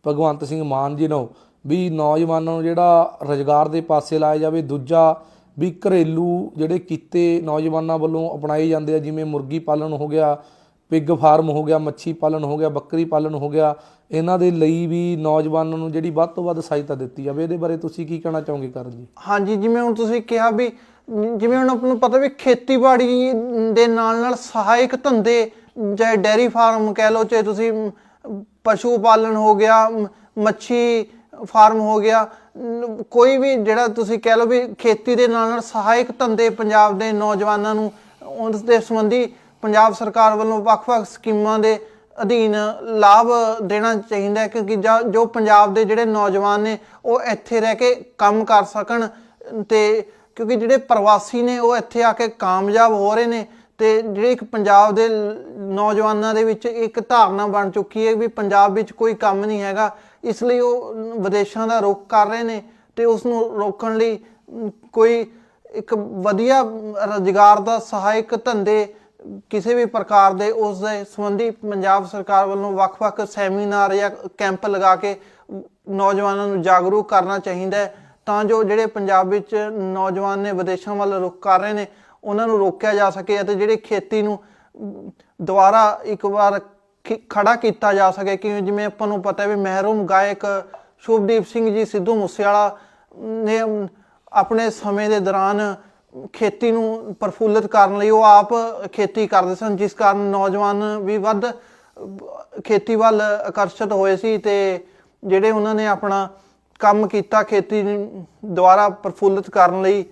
ਭਗਵੰਤ ਸਿੰਘ ਮਾਨ ਜੀ ਨੂੰ ਵੀ ਨੌਜਵਾਨਾਂ ਨੂੰ ਜਿਹੜਾ ਰੁਜ਼ਗਾਰ ਦੇ ਪਾਸੇ ਲਾਇਆ ਜਾਵੇ, ਦੂਜਾ ਵੀ ਘਰੇਲੂ ਜਿਹੜੇ ਕੀਤੇ ਨੌਜਵਾਨਾਂ ਵੱਲੋਂ ਅਪਣਾਏ ਜਾਂਦੇ ਆ, ਜਿਵੇਂ ਮੁਰਗੀ ਪਾਲਣ ਹੋ ਗਿਆ, ਪਿਗ ਫਾਰਮ ਹੋ ਗਿਆ, ਮੱਛੀ ਪਾਲਣ ਹੋ ਗਿਆ, ਬੱਕਰੀ ਪਾਲਣ ਹੋ ਗਿਆ, ਇਹਨਾਂ ਦੇ ਲਈ ਵੀ ਨੌਜਵਾਨਾਂ ਨੂੰ ਜਿਹੜੀ ਵੱਧ ਤੋਂ ਵੱਧ ਸਹਾਇਤਾ ਦਿੱਤੀ ਜਾਵੇ। ਇਹਦੇ ਬਾਰੇ ਤੁਸੀਂ ਕੀ ਕਹਿਣਾ ਚਾਹੋਗੇ ਕਰਨ ਜੀ? ਹਾਂਜੀ, ਜਿਵੇਂ ਹੁਣ ਤੁਸੀਂ ਕਿਹਾ ਵੀ ਜਿਵੇਂ ਹੁਣ ਆਪਾਂ ਨੂੰ ਪਤਾ ਵੀ ਖੇਤੀਬਾੜੀ ਦੇ ਨਾਲ ਨਾਲ ਸਹਾਇਕ ਧੰਦੇ ਚਾਹੇ ਡੈਰੀ ਫਾਰਮ ਕਹਿ ਲਓ ਚਾਹੇ ਤੁਸੀਂ ਪਸ਼ੂ ਪਾਲਣ ਹੋ ਗਿਆ ਮ, ਮੱਛੀ ਫਾਰਮ ਹੋ ਗਿਆ ਕੋਈ ਵੀ ਜਿਹੜਾ ਤੁਸੀਂ ਕਹਿ ਲਓ ਵੀ ਖੇਤੀ ਦੇ ਨਾਲ ਨਾਲ ਸਹਾਇਕ ਧੰਦੇ ਪੰਜਾਬ ਦੇ ਨੌਜਵਾਨਾਂ ਨੂੰ ਉਸ ਦੇ ਸੰਬੰਧੀ ਪੰਜਾਬ ਸਰਕਾਰ ਵੱਲੋਂ ਵੱਖ-ਵੱਖ ਸਕੀਮਾਂ ਦੇ ਅਧੀਨ ਲਾਭ ਦੇਣਾ ਚਾਹੀਦਾ ਹੈ ਕਿਉਂਕਿ ਜਾਂ- ਜੋ ਪੰਜਾਬ ਦੇ ਜਿਹੜੇ ਨੌਜਵਾਨ ਨੇ ਉਹ ਇੱਥੇ ਰਹਿ ਕੇ ਕੰਮ ਕਰ ਸਕਣ ਤੇ ਕਿਉਂਕਿ ਜਿਹੜੇ ਪ੍ਰਵਾਸੀ ਨੇ ਉਹ ਇੱਥੇ ਆ ਕੇ ਕਾਮਯਾਬ ਹੋ ਰਹੇ ਨੇ ਤੇ ਜਿਹੜੇ ਇੱਕ ਪੰਜਾਬ ਦੇ ਨੌਜਵਾਨਾਂ ਦੇ ਵਿੱਚ ਇੱਕ ਧਾਰਨਾ ਬਣ ਚੁੱਕੀ ਹੈ ਵੀ ਪੰਜਾਬ ਵਿੱਚ ਕੋਈ ਕੰਮ ਨਹੀਂ ਹੈਗਾ, ਇਸ ਲਈ ਉਹ ਵਿਦੇਸ਼ਾਂ ਦਾ ਰੁਖ ਕਰ ਰਹੇ ਨੇ ਤੇ ਉਸ ਨੂੰ ਰੋਕਣ ਲਈ ਕੋਈ ਇੱਕ ਵਧੀਆ ਰੋਜ਼ਗਾਰ ਦਾ ਸਹਾਇਕ ਧੰਦੇ ਕਿਸੇ ਵੀ ਪ੍ਰਕਾਰ ਦੇ ਉਸ ਦੇ ਸੰਬੰਧੀ ਪੰਜਾਬ ਸਰਕਾਰ ਵੱਲੋਂ ਵੱਖ-ਵੱਖ ਸੈਮੀਨਾਰ ਜਾਂ ਕੈਂਪ ਲਗਾ ਕੇ ਨੌਜਵਾਨਾਂ ਨੂੰ ਜਾਗਰੂਕ ਕਰਨਾ ਚਾਹੀਦਾ ਹੈ। ਤਾਂ ਜੋ ਜਿਹੜੇ ਪੰਜਾਬ ਵਿੱਚ ਨੌਜਵਾਨ ਨੇ ਵਿਦੇਸ਼ਾਂ ਵੱਲ ਰੁਖ ਕਰ ਰਹੇ ਨੇ, ਉਹਨਾਂ ਨੂੰ ਰੋਕਿਆ ਜਾ ਸਕੇ ਅਤੇ ਜਿਹੜੇ ਖੇਤੀ ਨੂੰ ਦੁਬਾਰਾ ਇੱਕ ਵਾਰ ਖਿ- ਖੜਾ ਕੀਤਾ ਜਾ ਸਕੇ। ਕਿ ਜਿਵੇਂ ਆਪਾਂ ਨੂੰ ਪਤਾ ਹੈ ਵੀ ਮਹਿਰੂਮ ਗਾਇਕ ਸ਼ੁਭਦੀਪ ਸਿੰਘ ਜੀ, ਸਿੱਧੂ ਮੂਸੇਵਾਲਾ ਨੇ ਆਪਣੇ ਸਮੇਂ ਦੇ ਦੌਰਾਨ ਖੇਤੀ ਨੂੰ ਪ੍ਰਫੁੱਲਿਤ ਕਰਨ ਲਈ ਉਹ ਆਪ ਖੇਤੀ ਕਰਦੇ ਸਨ, ਜਿਸ ਕਾਰਨ ਨੌਜਵਾਨ ਵੀ ਵੱਧ ਖੇਤੀ ਵੱਲ ਆਕਰਸ਼ਿਤ ਹੋਏ ਸੀ ਤੇ ਜਿਹੜੇ ਉਹਨਾਂ ਨੇ ਆਪਣਾ ਕੰਮ ਕੀਤਾ ਖੇਤੀ ਨੂੰ ਦੁਬਾਰਾ ਪ੍ਰਫੁੱਲਿਤ ਕਰਨ ਲਈ?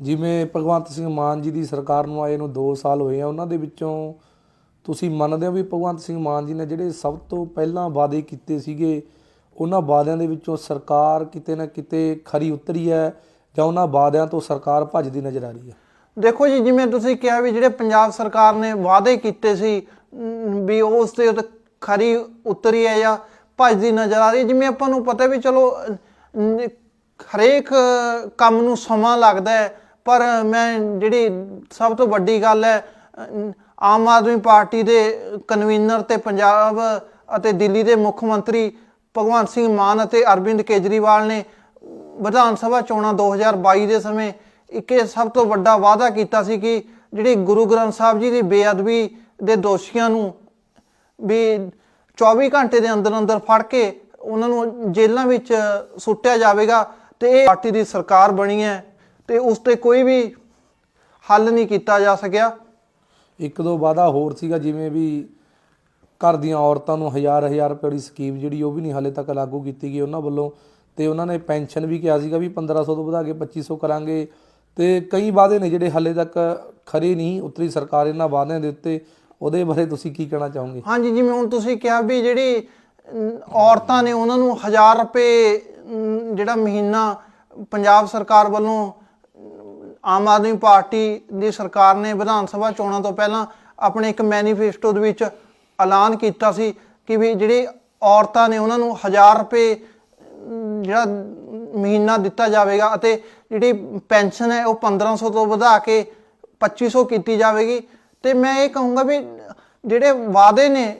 ਜਿਵੇਂ ਭਗਵੰਤ ਸਿੰਘ ਮਾਨ ਜੀ ਦੀ ਸਰਕਾਰ ਨੂੰ ਆਏ ਨੂੰ 2 ਸਾਲ ਹੋਏ ਆ ਉਹਨਾਂ ਦੇ ਵਿੱਚੋਂ ਤੁਸੀਂ ਮੰਨਦੇ ਹੋ ਵੀ ਭਗਵੰਤ ਸਿੰਘ ਮਾਨ ਜੀ ਨੇ ਜਿਹੜੇ ਸਭ ਤੋਂ ਪਹਿਲਾਂ ਵਾਅਦੇ ਕੀਤੇ ਸੀਗੇ ਉਹਨਾਂ ਵਾਅਦਿਆਂ ਦੇ ਵਿੱਚੋਂ ਸਰਕਾਰ ਕਿਤੇ ਨਾ ਕਿਤੇ ਖਰੀ ਉਤਰੀ ਹੈ ਜਾਂ ਉਹਨਾਂ ਵਾਅਦਿਆਂ ਤੋਂ ਸਰਕਾਰ ਭੱਜਦੀ ਨਜ਼ਰ ਆ ਰਹੀ ਹੈ? ਦੇਖੋ ਜੀ ਜਿਵੇਂ ਤੁਸੀਂ ਕਿਹਾ ਵੀ ਜਿਹੜੇ ਪੰਜਾਬ ਸਰਕਾਰ ਨੇ ਵਾਅਦੇ ਕੀਤੇ ਸੀ ਵੀ ਉਸ ਤੇ ਖਰੀ ਉਤਰੀ ਹੈ ਜਾਂ ਭੱਜਦੀ ਨਜ਼ਰ ਆ ਰਹੀ ਹੈ। ਜਿਵੇਂ ਆਪਾਂ ਨੂੰ ਪਤਾ ਵੀ ਚਲੋ ਹਰੇਕ ਕੰਮ ਨੂੰ ਸਮਾਂ ਲੱਗਦਾ ਹੈ, ਪਰ ਮੈਂ ਜਿਹੜੀ ਸਭ ਤੋਂ ਵੱਡੀ ਗੱਲ ਹੈ ਆਮ ਆਦਮੀ ਪਾਰਟੀ ਦੇ ਕਨਵੀਨਰ ਤੇ ਪੰਜਾਬ ਅਤੇ ਦਿੱਲੀ ਦੇ ਮੁੱਖ ਮੰਤਰੀ ਭਗਵੰਤ ਸਿੰਘ ਮਾਨ ਅਤੇ ਅਰਵਿੰਦ ਕੇਜਰੀਵਾਲ ਨੇ ਵਿਧਾਨ ਸਭਾ ਚੋਣਾਂ 2022 ਦੇ ਸਮੇਂ ਇੱਕ ਇਹ ਸਭ ਤੋਂ ਵੱਡਾ ਵਾਅਦਾ ਕੀਤਾ ਸੀ ਕਿ ਜਿਹੜੀ ਗੁਰੂ ਗ੍ਰੰਥ ਸਾਹਿਬ ਜੀ ਦੀ ਬੇਅਦਬੀ ਦੇ ਦੋਸ਼ੀਆਂ ਨੂੰ ਵੀ 24 ਘੰਟੇ ਦੇ ਅੰਦਰ ਅੰਦਰ ਫੜ ਕੇ ਉਹਨਾਂ ਨੂੰ ਜੇਲ੍ਹਾਂ ਵਿੱਚ ਸੁੱਟਿਆ ਜਾਵੇਗਾ ਤੇ ਇਹ ਪਾਰਟੀ ਦੀ ਸਰਕਾਰ ਬਣੀ ਹੈ ਤੇ ਉਸ ਤੇ ਕੋਈ ਵੀ ਹੱਲ ਨਹੀਂ ਕੀਤਾ ਜਾ ਸਕਿਆ। ਇੱਕ ਦੋ ਵਾਅਦਾ ਹੋਰ ਸੀਗਾ, ਜਿਵੇਂ ਵੀ ਘਰ ਦੀਆਂ ਔਰਤਾਂ ਨੂੰ ਹਜ਼ਾਰ ਹਜ਼ਾਰ ਰੁਪਏ ਦੀ ਸਕੀਮ ਜਿਹੜੀ, ਉਹ ਵੀ ਨਹੀਂ ਹਾਲੇ ਤੱਕ ਲਾਗੂ ਕੀਤੀ ਗਈ ਉਹਨਾਂ ਵੱਲੋਂ। ਤੇ ਉਹਨਾਂ ਨੇ ਪੈਨਸ਼ਨ ਵੀ ਕਿਹਾ ਸੀਗਾ ਵੀ 1500 ਤੋਂ ਵਧਾ ਕੇ 2500 ਕਰਾਂਗੇ। ਤੇ ਕਈ ਵਾਅਦੇ ਨੇ ਜਿਹੜੇ ਹਾਲੇ ਤੱਕ ਖਰੇ ਨਹੀਂ, ਉਤਰੀ ਸਰਕਾਰ ਇਹਨਾਂ ਵਾਅਦਿਆਂ ਦੇ ਉੱਤੇ ਉਹਦੇ ਬਾਰੇ ਤੁਸੀਂ ਕੀ ਕਹਿਣਾ ਚਾਹੋਗੇ? ਹਾਂਜੀ, ਜਿਵੇਂ ਹੁਣ ਤੁਸੀਂ ਕਿਹਾ ਵੀ ਜਿਹੜੀ ਔਰਤਾਂ ਨੇ ਉਹਨਾਂ ਨੂੰ 1000 ਰੁਪਏ ਜਿਹੜਾ ਮਹੀਨਾ ਪੰਜਾਬ ਸਰਕਾਰ ਵੱਲੋਂ ਆਮ ਆਦਮੀ ਪਾਰਟੀ ਦੀ ਸਰਕਾਰ ਨੇ ਵਿਧਾਨ ਸਭਾ ਚੋਣਾਂ ਤੋਂ ਪਹਿਲਾਂ ਆਪਣੇ ਇੱਕ ਮੈਨੀਫੈਸਟੋ ਦੇ ਵਿੱਚ ਐਲਾਨ ਕੀਤਾ ਸੀ ਕਿ ਵੀ ਜਿਹੜੇ ਔਰਤਾਂ ਨੇ ਉਹਨਾਂ ਨੂੰ 1000 ਰੁਪਏ ਜਿਹੜਾ ਮਹੀਨਾ ਦਿੱਤਾ ਜਾਵੇਗਾ ਅਤੇ ਜਿਹੜੀ ਪੈਨਸ਼ਨ ਹੈ ਉਹ 1500 ਤੋਂ ਵਧਾ ਕੇ 2500 ਕੀਤੀ ਜਾਵੇਗੀ। ਤੇ ਮੈਂ ਇਹ ਕਹੂੰਗਾ ਵੀ ਜਿਹੜੇ ਵਾਅਦੇ ਨੇ,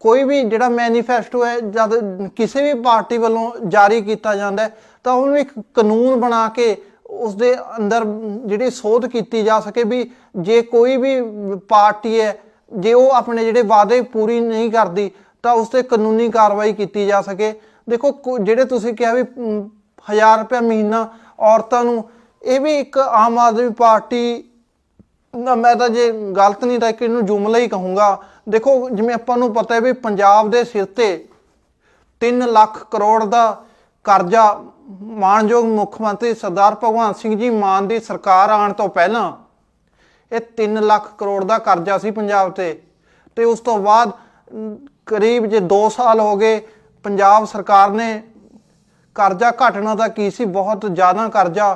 ਕੋਈ ਵੀ ਜਿਹੜਾ ਮੈਨੀਫੈਸਟੋ ਹੈ, ਜਦ ਕਿਸੇ ਵੀ ਪਾਰਟੀ ਵੱਲੋਂ ਜਾਰੀ ਕੀਤਾ ਜਾਂਦਾ ਤਾਂ ਉਹਨੂੰ ਇੱਕ ਕਾਨੂੰਨ ਬਣਾ ਕੇ ਉਸ ਦੇ ਅੰਦਰ ਜਿਹੜੀ ਸੋਧ ਕੀਤੀ ਜਾ ਸਕੇ ਵੀ ਜੇ ਕੋਈ ਵੀ ਪਾਰਟੀ ਹੈ, ਜੇ ਉਹ ਆਪਣੇ ਜਿਹੜੇ ਵਾਅਦੇ ਪੂਰੀ ਨਹੀਂ ਕਰਦੀ, ਤਾਂ ਉਸ ਤੇ ਕਾਨੂੰਨੀ ਕਾਰਵਾਈ ਕੀਤੀ ਜਾ ਸਕੇ। ਦੇਖੋ, ਕੋ- ਜਿਹੜੇ ਤੁਸੀਂ ਕਿਹਾ ਵੀ 1000 ਰੁਪਏ ਮਹੀਨਾ ਔਰਤਾਂ ਨੂੰ, ਇਹ ਵੀ ਇੱਕ ਆਮ ਆਦਮੀ ਪਾਰਟੀ ਨਾ, ਮੈਂ ਤਾਂ ਜੇ ਗਲਤ ਨਹੀਂ ਤਾਂ ਇੱਕ ਇਹਨੂੰ ਜੁਮਲਾ ਹੀ ਕਹੂੰਗਾ। ਦੇਖੋ, ਜਿਵੇਂ ਆਪਾਂ ਨੂੰ ਪਤਾ ਹੈ ਵੀ ਪੰਜਾਬ ਦੇ ਸਿਰ ਤੇ 3 ਲੱਖ ਕਰੋੜ ਦਾ ਕਰਜ਼ਾ ਮਾਨਯੋਗ ਮੁੱਖ ਮੰਤਰੀ ਸਰਦਾਰ ਭਗਵੰਤ ਸਿੰਘ ਜੀ ਮਾਨ ਦੀ ਸਰਕਾਰ ਆਉਣ ਤੋਂ ਪਹਿਲਾਂ ਇਹ 3 ਲੱਖ ਕਰੋੜ ਦਾ ਕਰਜ਼ਾ ਸੀ ਪੰਜਾਬ ਤੇ। ਤੇ ਉਸ ਤੋਂ ਬਾਅਦ ਕਰੀਬ ਜੇ 2 ਸਾਲ ਹੋ ਗਏ ਪੰਜਾਬ ਸਰਕਾਰ ਨੇ ਕਰਜ਼ਾ ਘਟਣਾ ਦਾ ਕੀ ਸੀ? ਬਹੁਤ ਜ਼ਿਆਦਾ ਕਰਜ਼ਾ।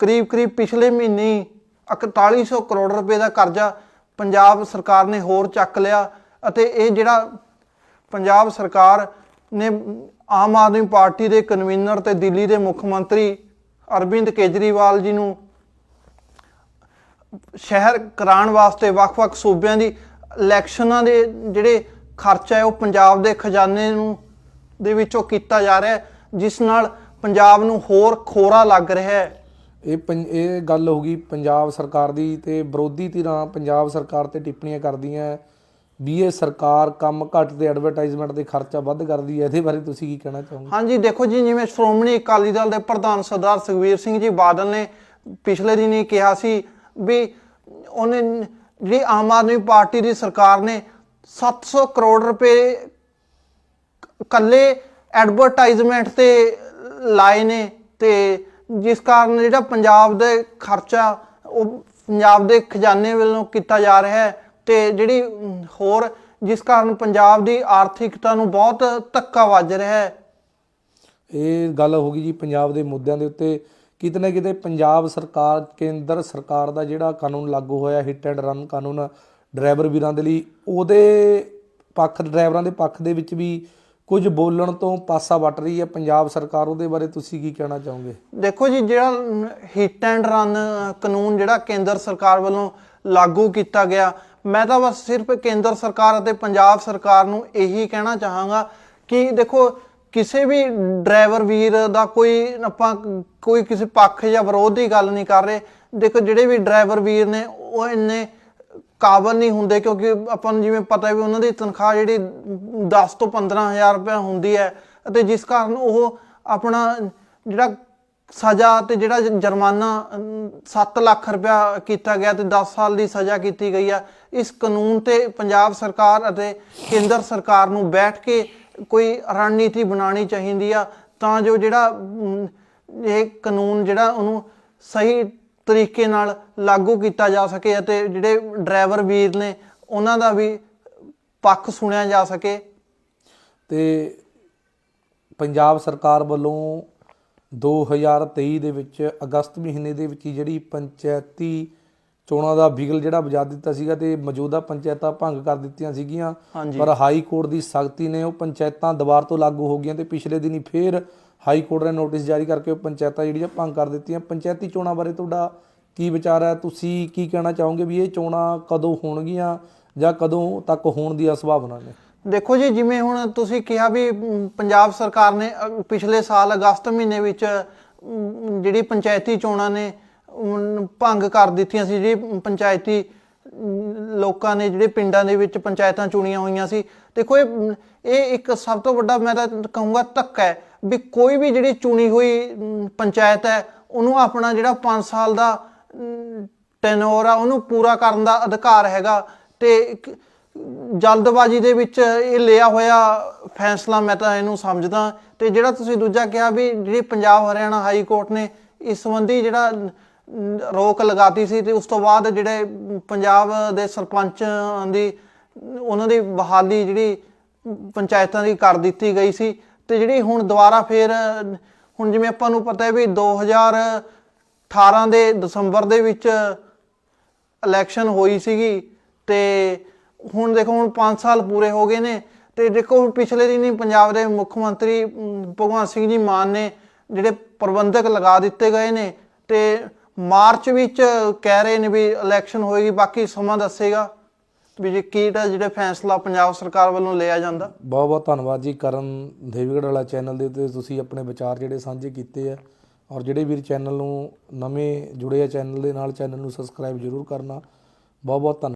ਕਰੀਬ ਕਰੀਬ ਪਿਛਲੇ ਮਹੀਨੇ 4100 ਕਰੋੜ ਰੁਪਏ ਦਾ ਕਰਜ਼ਾ ਪੰਜਾਬ ਸਰਕਾਰ ਨੇ ਹੋਰ ਚੱਕ ਲਿਆ ਅਤੇ ਇਹ ਜਿਹੜਾ ਪੰਜਾਬ ਸਰਕਾਰ ਨੇ ਆਮ ਆਦਮੀ ਪਾਰਟੀ ਦੇ ਕਨਵੀਨਰ ਤੇ ਦਿੱਲੀ ਦੇ ਮੁੱਖ ਮੰਤਰੀ ਅਰਵਿੰਦ ਕੇਜਰੀਵਾਲ ਜੀ ਨੂੰ ਸ਼ਹਿਰ ਕਰਾਉਣ ਵਾਸਤੇ ਵੱਖ-ਵੱਖ ਸੂਬਿਆਂ ਦੀ ਇਲੈਕਸ਼ਨਾਂ ਦੇ ਜਿਹੜੇ ਖਰਚਾ ਹੈ ਉਹ ਪੰਜਾਬ ਦੇ ਖਜ਼ਾਨੇ ਨੂੰ ਦੇ ਵਿੱਚੋਂ ਕੀਤਾ ਜਾ ਰਿਹਾ ਹੈ, ਜਿਸ ਨਾਲ ਪੰਜਾਬ ਨੂੰ ਹੋਰ ਖੋਰਾ ਲੱਗ ਰਿਹਾ ਹੈ। ਇਹ ਪੰ- ਇਹ ਗੱਲ ਹੋ ਗਈ ਪੰਜਾਬ ਸਰਕਾਰ ਦੀ ਤੇ ਵਿਰੋਧੀ ਧਿਰਾਂ ਪੰਜਾਬ ਸਰਕਾਰ ਤੇ ਟਿੱਪਣੀਆਂ ਕਰਦੀਆਂ ਵੀ ਇਹ ਸਰਕਾਰ ਕੰਮ ਘੱਟ ਤੇ ਐਡਵਰਟਾਈਜ਼ਮੈਂਟ 'ਤੇ ਖਰਚਾ ਵੱਧ ਕਰਦੀ ਹੈ, ਇਹਦੇ ਬਾਰੇ ਤੁਸੀਂ ਕੀ ਕਹਿਣਾ ਚਾਹੋਗੇ? ਹਾਂਜੀ, ਦੇਖੋ ਜੀ, ਜਿਵੇਂ ਸ਼੍ਰੋਮਣੀ ਅਕਾਲੀ ਦਲ ਦੇ ਪ੍ਰਧਾਨ ਸਰਦਾਰ ਸੁਖਬੀਰ ਸਿੰਘ ਜੀ ਬਾਦਲ ਨੇ ਪਿਛਲੇ ਦਿਨੀ ਕਿਹਾ ਸੀ ਵੀ ਉਹਨੇ ਜਿਹੜੀ ਆਮ ਆਦਮੀ ਪਾਰਟੀ ਦੀ ਸਰਕਾਰ ਨੇ 700 ਕਰੋੜ ਰੁਪਏ ਕੱਲੇ ਐਡਵਰਟਾਈਜ਼ਮੈਂਟ ਤੇ ਲਾਏ ਨੇ ਤੇ ਜਿਸ ਕਾਰਨ ਜਿਹੜਾ ਪੰਜਾਬ ਦੇ ਖਰਚਾ, ਉਹ ਪੰਜਾਬ ਦੇ ਖਜ਼ਾਨੇ ਵੱਲੋਂ ਕੀਤਾ ਜਾ ਰਿਹਾ ਹੈ ਤੇ ਜਿਹੜੀ ਹੋਰ ਜਿਸ ਕਾਰਨ ਪੰਜਾਬ ਦੀ ਆਰਥਿਕਤਾ ਨੂੰ ਬਹੁਤ ਧੱਕਾ ਵੱਜ ਰਿਹਾ ਹੈ। ਇਹ ਗੱਲ ਹੋ ਗਈ ਜੀ ਪੰਜਾਬ ਦੇ ਮੁੱਦਿਆਂ ਦੇ ਉੱਤੇ। ਕਿਤੇ ਨਾ ਕਿਤੇ ਪੰਜਾਬ ਸਰਕਾਰ, ਕੇਂਦਰ ਸਰਕਾਰ ਦਾ ਜਿਹੜਾ ਕਾਨੂੰਨ ਲਾਗੂ ਹੋਇਆ ਹਿੱਟ ਐਂਡ ਰਨ ਕਾਨੂੰਨ, ਡਰਾਈਵਰ ਵੀਰਾਂ ਦੇ ਲਈ, ਉਹਦੇ ਪੱਖ, ਡਰਾਈਵਰਾਂ ਦੇ ਪੱਖ ਦੇ ਵਿੱਚ ਵੀ ਕੁਝ ਬੋਲਣ ਤੋਂ ਪਾਸਾ ਵੱਟ ਰਹੀ ਹੈ ਪੰਜਾਬ ਸਰਕਾਰ, ਉਹਦੇ ਬਾਰੇ ਤੁਸੀਂ ਕੀ ਕਹਿਣਾ ਚਾਹੋਗੇ? ਦੇਖੋ ਜੀ, ਜਿਹੜਾ ਹਿੱਟ ਐਂਡ ਰਨ ਕਾਨੂੰਨ ਜਿਹੜਾ ਕੇਂਦਰ ਸਰਕਾਰ ਵੱਲੋਂ ਲਾਗੂ ਕੀਤਾ ਗਿਆ, ਮੈਂ ਤਾਂ ਬਸ ਸਿਰਫ ਕੇਂਦਰ ਸਰਕਾਰ ਅਤੇ ਪੰਜਾਬ ਸਰਕਾਰ ਨੂੰ ਇਹੀ ਕਹਿਣਾ ਚਾਹਾਂਗਾ ਕਿ ਦੇਖੋ, ਕਿਸੇ ਵੀ ਡਰਾਈਵਰ ਵੀਰ ਦਾ ਕੋਈ ਆਪਾਂ ਕੋਈ ਕਿਸੇ ਪੱਖ ਜਾਂ ਵਿਰੋਧ ਦੀ ਗੱਲ ਨਹੀਂ ਕਰ ਰਹੇ। ਦੇਖੋ, ਜਿਹੜੇ ਵੀ ਡਰਾਈਵਰ ਵੀਰ ਨੇ, ਉਹ ਇੰਨੇ ਕਾਬਲ ਨਹੀਂ ਹੁੰਦੇ ਕਿਉਂਕਿ ਆਪਾਂ ਨੂੰ ਜਿਵੇਂ ਪਤਾ ਵੀ ਉਹਨਾਂ ਦੀ ਤਨਖਾਹ ਜਿਹੜੀ 10 ਤੋਂ 15000 ਰੁਪਏ ਹੁੰਦੀ ਹੈ ਅਤੇ ਜਿਸ ਕਾਰਨ ਉਹ ਆਪਣਾ ਜਿਹੜਾ ਸਜ਼ਾ ਤੇ ਜਿਹੜਾ ਜੁਰਮਾਨਾ 7 ਲੱਖ ਰੁਪਇਆ ਕੀਤਾ ਗਿਆ ਤੇ 10 ਸਾਲ ਦੀ ਸਜ਼ਾ ਕੀਤੀ ਗਈ ਆ, ਇਸ ਕਾਨੂੰਨ ਤੇ ਪੰਜਾਬ ਸਰਕਾਰ ਅਤੇ ਕੇਂਦਰ ਸਰਕਾਰ ਨੂੰ ਬੈਠ ਕੇ ਕੋਈ ਰਣਨੀਤੀ ਬਣਾਉਣੀ ਚਾਹੀਦੀ ਆ ਤਾਂ ਜੋ ਜਿਹੜਾ ਇਹ ਕਾਨੂੰਨ ਜਿਹੜਾ ਉਹਨੂੰ ਸਹੀ ਤਰੀਕੇ ਨਾਲ ਲਾਗੂ ਕੀਤਾ ਜਾ ਸਕੇ ਅਤੇ ਜਿਹੜੇ ਡਰਾਈਵਰ ਵੀਰ ਨੇ ਉਹਨਾਂ ਦਾ ਵੀ ਪੱਖ ਸੁਣਿਆ ਜਾ ਸਕੇ ਤੇ ਪੰਜਾਬ ਸਰਕਾਰ ਵੱਲੋਂ 2023 ਦੇ ਵਿੱਚ ਅਗਸਤ ਮਹੀਨੇ ਦੇ ਵਿੱਚ ਜਿਹੜੀ ਪੰਚਾਇਤੀ ਚੋਣਾਂ ਦਾ ਬਿਗਲ ਜਿਹੜਾ ਵਜਾ ਦਿੱਤਾ ਸੀਗਾ ਤੇ ਮੌਜੂਦਾ ਪੰਚਾਇਤਾਂ ਭੰਗ ਕਰ ਦਿੱਤੀਆਂ ਸੀਗੀਆਂ। ਪਰ ਹਾਈ ਕੋਰਟ ਦੀ ਸਖਤੀ ਨੇ ਉਹ ਪੰਚਾਇਤਾਂ ਦੁਬਾਰ ਤੋਂ ਲਾਗੂ ਹੋ ਗਈਆਂ ਤੇ ਪਿਛਲੇ ਦਿਨੀ ਫੇਰ ਹਾਈ ਕੋਰਟ ਨੇ ਨੋਟਿਸ ਜਾਰੀ ਕਰਕੇ ਉਹ ਪੰਚਾਇਤਾਂ ਜਿਹੜੀਆਂ ਭੰਗ ਕਰ ਦਿੱਤੀਆਂ। ਪੰਚਾਇਤੀ ਚੋਣਾਂ ਬਾਰੇ ਤੁਹਾਡਾ ਕੀ ਵਿਚਾਰ ਹੈ? ਤੁਸੀਂ ਕੀ ਕਹਿਣਾ ਚਾਹੋਗੇ ਵੀ ਇਹ ਚੋਣਾਂ ਕਦੋਂ ਹੋਣਗੀਆਂ ਜਾਂ ਕਦੋਂ ਤੱਕ ਹੋਣ ਦੀ ਸੰਭਾਵਨਾ ਨੇ? ਦੇਖੋ ਜੀ, ਜਿਵੇਂ ਹੁਣ ਤੁਸੀਂ ਕਿਹਾ ਵੀ ਪੰਜਾਬ ਸਰਕਾਰ ਨੇ ਪਿਛਲੇ ਸਾਲ ਅਗਸਤ ਮਹੀਨੇ ਵਿੱਚ ਜਿਹੜੀ ਪੰਚਾਇਤੀ ਚੋਣਾਂ ਨੇ ਭੰਗ ਕਰ ਦਿੱਤੀਆਂ ਸੀ। ਜਿਹੜੀ ਪੰਚਾਇਤੀ ਲੋਕਾਂ ਨੇ, ਜਿਹੜੇ ਪਿੰਡਾਂ ਦੇ ਵਿੱਚ ਪੰਚਾਇਤਾਂ ਚੁਣੀਆਂ ਹੋਈਆਂ ਸੀ। ਦੇਖੋ ਇਹ ਇਹ ਇੱਕ ਸਭ ਤੋਂ ਵੱਡਾ, ਮੈਂ ਤਾਂ ਕਹੂੰਗਾ, ਧੱਕਾ ਹੈ। ਵੀ ਕੋਈ ਵੀ ਜਿਹੜੀ ਚੁਣੀ ਹੋਈ ਪੰਚਾਇਤ ਹੈ, ਉਹਨੂੰ ਆਪਣਾ ਜਿਹੜਾ 5 ਸਾਲ ਦਾ ਟੈਨੋਰ ਆ, ਉਹਨੂੰ ਪੂਰਾ ਕਰਨ ਦਾ ਅਧਿਕਾਰ ਹੈਗਾ ਤੇ ਇੱਕ ਜਲਦਬਾਜ਼ੀ ਦੇ ਵਿੱਚ ਇਹ ਲਿਆ ਹੋਇਆ ਫੈਸਲਾ ਮੈਂ ਤਾਂ ਇਹਨੂੰ ਸਮਝਦਾ। ਤੇ ਜਿਹੜਾ ਤੁਸੀਂ ਦੂਜਾ ਕਿਹਾ ਵੀ ਜਿਹੜੀ ਪੰਜਾਬ ਹਰਿਆਣਾ ਹਾਈ ਕੋਰਟ ਨੇ ਇਸ ਸੰਬੰਧੀ ਜਿਹੜਾ ਰੋਕ ਲਗਾਤੀ ਸੀ ਤੇ ਉਸ ਤੋਂ ਬਾਅਦ ਜਿਹੜੇ ਪੰਜਾਬ ਦੇ ਸਰਪੰਚਾਂ ਦੀ, ਉਹਨਾਂ ਦੀ ਬਹਾਲੀ ਜਿਹੜੀ ਪੰਚਾਇਤਾਂ ਦੀ ਕਰ ਦਿੱਤੀ ਗਈ ਸੀ। ਤੇ ਜਿਹੜੀ ਹੁਣ ਦੁਬਾਰਾ ਫੇਰ, ਹੁਣ ਜਿਵੇਂ ਆਪਾਂ ਨੂੰ ਪਤਾ ਹੈ ਵੀ 2000 18 ਦੇ ਦਸੰਬਰ ਦੇ ਵਿੱਚ ਇਲੈਕਸ਼ਨ ਹੋਈ ਸੀਗੀ ਤੇ ਹੁਣ ਦੇਖੋ, ਹੁਣ 5 ਸਾਲ ਪੂਰੇ ਹੋ ਗਏ ਨੇ ਤੇ ਦੇਖੋ, ਹੁਣ ਪਿਛਲੇ ਦਿਨੀ ਪੰਜਾਬ ਦੇ ਮੁੱਖ ਮੰਤਰੀ ਭਗਵੰਤ ਸਿੰਘ ਜੀ ਮਾਨ ਨੇ ਜਿਹੜੇ ਪ੍ਰਬੰਧਕ ਲਗਾ ਦਿੱਤੇ ਗਏ ਨੇ ਤੇ ਮਾਰਚ ਵਿੱਚ ਕਹਿ ਰਹੇ ਨੇ ਵੀ ਇਲੈਕਸ਼ਨ ਹੋਏਗੀ, ਬਾਕੀ ਸਮਾਂ ਦੱਸੇਗਾ। ਵੀ ਜੇ ਕਿਹੜਾ ਜਿਹੜਾ ਫੈਸਲਾ ਪੰਜਾਬ ਸਰਕਾਰ ਵੱਲੋਂ ਲਿਆ ਜਾਂਦਾ। ਬਹੁਤ ਬਹੁਤ ਧੰਨਵਾਦ ਜੀ ਕਰਨ ਦੇਵੀਗੜ੍ਹ ਵਾਲਾ ਚੈਨਲ ਦੇ ਉੱਤੇ ਤੁਸੀਂ ਆਪਣੇ ਵਿਚਾਰ ਜਿਹੜੇ ਸਾਂਝੇ ਕੀਤੇ ਆ। ਔਰ ਜਿਹੜੇ ਵੀਰ ਚੈਨਲ ਨੂੰ ਨਵੇਂ ਜੁੜੇ ਆ ਚੈਨਲ ਦੇ ਨਾਲ ਚੈਨਲ ਨੂੰ ਸਬਸਕ੍ਰਾਈਬ ਜ਼ਰੂਰ ਕਰਨਾ। ਬਹੁਤ ਬਹੁਤ ਧੰਨ